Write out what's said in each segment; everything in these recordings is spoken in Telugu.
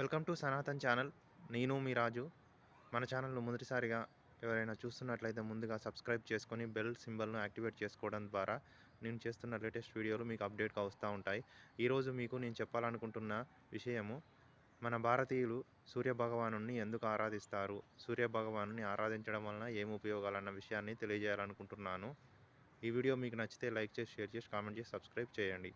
Welcome to Sanatan channel. నేను మీ రాజు. మన ఛానల్ను మొదటిసారిగా ఎవరైనా చూస్తున్నట్లయితే ముందుగా సబ్స్క్రైబ్ చేసుకొని బెల్ సింబల్ను యాక్టివేట్ చేసుకోవడం ద్వారా నేను చేస్తున్న లేటెస్ట్ వీడియోలు మీకు అప్డేట్గా వస్తూ ఉంటాయి. ఈరోజు మీకు నేను చెప్పాలనుకుంటున్న విషయము మన భారతీయులు సూర్యభగవాను ఎందుకు ఆరాధిస్తారు? సూర్యభగవాను ఆరాధించడం వలన ఏం ఉపయోగాలన్న విషయాన్ని తెలియజేయాలనుకుంటున్నాను. ఈ వీడియో మీకు నచ్చితే లైక్ చేసి షేర్ చేసి కామెంట్ చేసి సబ్స్క్రైబ్ చేయండి.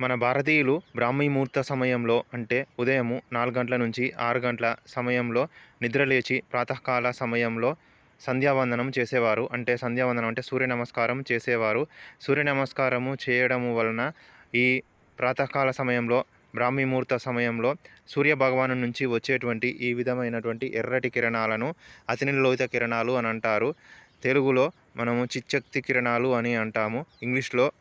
మన భారతీయులు బ్రాహ్మీ ముహూర్త సమయంలో అంటే ఉదయము నాలుగు గంటల నుంచి ఆరు గంటల సమయంలో నిద్రలేచి ప్రాతకాల సమయంలో సంధ్యావందనం చేసేవారు. అంటే సంధ్యావందనం అంటే సూర్య నమస్కారం చేసేవారు. సూర్య నమస్కారము చేయడము వలన ఈ ప్రాతకాల సమయంలో బ్రాహ్మీ ముహూర్త సమయంలో సూర్య భగవాను నుంచి వచ్చేటువంటి ఈ విధమైనటువంటి ఎర్రటి కిరణాలను అతినిలోహిత కిరణాలు అని అంటారు. తెలుగులో మనము చిచ్చక్తి కిరణాలు అని అంటాము. ఇంగ్లీష్లో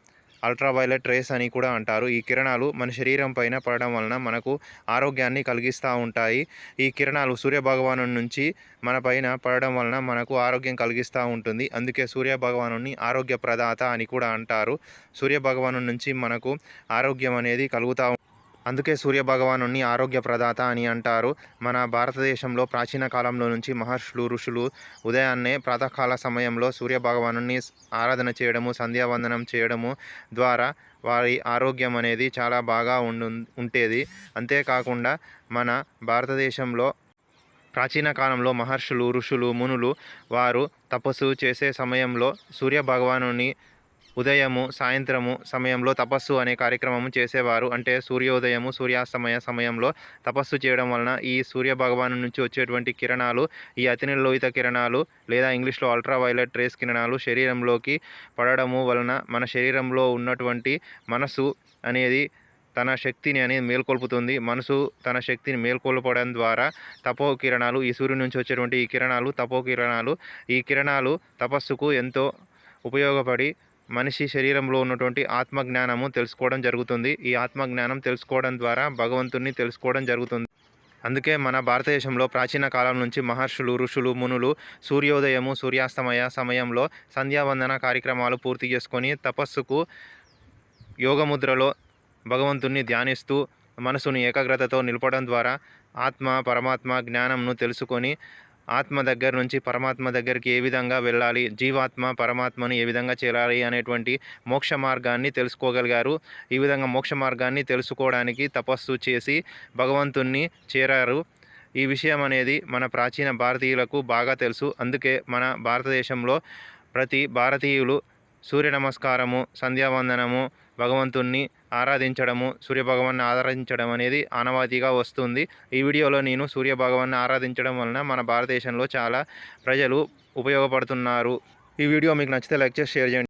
అల్ట్రావైలెట్ రేస్ అని కూడా అంటారు. ఈ కిరణాలు మన శరీరం పైన పడడం వలన మనకు ఆరోగ్యాన్ని కలిగిస్తూ ఉంటాయి. ఈ కిరణాలు సూర్య భగవాను నుంచి మన పైన పడడం వలన మనకు ఆరోగ్యం కలిగిస్తూ ఉంటుంది. అందుకే సూర్యభగవాను ఆరోగ్య ప్రదాత అని కూడా అంటారు. సూర్య భగవాను నుంచి మనకు ఆరోగ్యం అనేది కలుగుతూ అందుకే సూర్యభగవాను ఆరోగ్య ప్రదాత అని అంటారు. మన భారతదేశంలో ప్రాచీన కాలంలో నుంచి మహర్షులు ఋషులు ఉదయాన్నే ప్రాతకాల సమయంలో సూర్యభగవాను ఆరాధన చేయడము సంధ్యావందనం చేయడము ద్వారా వారి ఆరోగ్యం అనేది చాలా బాగా ఉండు ఉండేది అంతేకాకుండా మన భారతదేశంలో ప్రాచీన కాలంలో మహర్షులు ఋషులు మునులు వారు తపస్సు చేసే సమయంలో సూర్యభగవాను ఉదయము సాయంత్రము సమయంలో తపస్సు అనే కార్యక్రమము చేసేవారు. అంటే సూర్యోదయము సూర్యాస్తమయ సమయంలో తపస్సు చేయడం వలన ఈ సూర్య భగవాను నుంచి వచ్చేటువంటి కిరణాలు ఈ అతినిలోహిత కిరణాలు లేదా ఇంగ్లీష్లో అల్ట్రావైలెట్ రేస్ కిరణాలు శరీరంలోకి పడడము వలన మన శరీరంలో ఉన్నటువంటి మనసు అనేది తన శక్తిని అనేది మేల్కొల్పుతుంది. మనసు తన శక్తిని మేల్కొల్పడం ద్వారా తపో కిరణాలు ఈ సూర్యుడి నుంచి వచ్చేటువంటి ఈ కిరణాలు తపో కిరణాలు ఈ కిరణాలు తపస్సుకు ఎంతో ఉపయోగపడి మనిషి శరీరంలో ఉన్నటువంటి ఆత్మజ్ఞానము తెలుసుకోవడం జరుగుతుంది. ఈ ఆత్మజ్ఞానం తెలుసుకోవడం ద్వారా భగవంతుణ్ణి తెలుసుకోవడం జరుగుతుంది. అందుకే మన భారతదేశంలో ప్రాచీన కాలం నుంచి మహర్షులు ఋషులు మునులు సూర్యోదయము సూర్యాస్తమయ సమయంలో సంధ్యావందన కార్యక్రమాలు పూర్తి చేసుకొని తపస్సుకు యోగముద్రలో భగవంతుణ్ణి ధ్యానిస్తూ మనసుని ఏకాగ్రతతో నిలపడం ద్వారా ఆత్మ పరమాత్మ జ్ఞానంను తెలుసుకొని ఆత్మ దగ్గర నుంచి పరమాత్మ దగ్గరికి ఏ విధంగా వెళ్ళాలి? జీవాత్మ పరమాత్మను ఏ విధంగా చేరాలి అనేటువంటి మోక్ష మార్గాన్ని తెలుసుకోగలిగారు. ఈ విధంగా మోక్ష మార్గాన్ని తెలుసుకోవడానికి తపస్సు చేసి భగవంతుణ్ణి చేరారు. ఈ విషయం అనేది మన ప్రాచీన భారతీయులకు బాగా తెలుసు. అందుకే మన భారతదేశంలో ప్రతి భారతీయులు సూర్య నమస్కారము సంధ్యావందనము భగవంతుణ్ణి ఆరాధించడము సూర్య భగవాన్ని ఆరాధించడం అనేది ఆనవాతిగా వస్తుంది. ఈ వీడియోలో నేను సూర్య భగవాన్ని ఆరాధించడం వలన మన భారతదేశంలో చాలా ప్రజలు ఉపయోగపడుతున్నారు. ఈ వీడియో మీకు నచ్చితే లైక్ చేసి షేర్ చేయండి.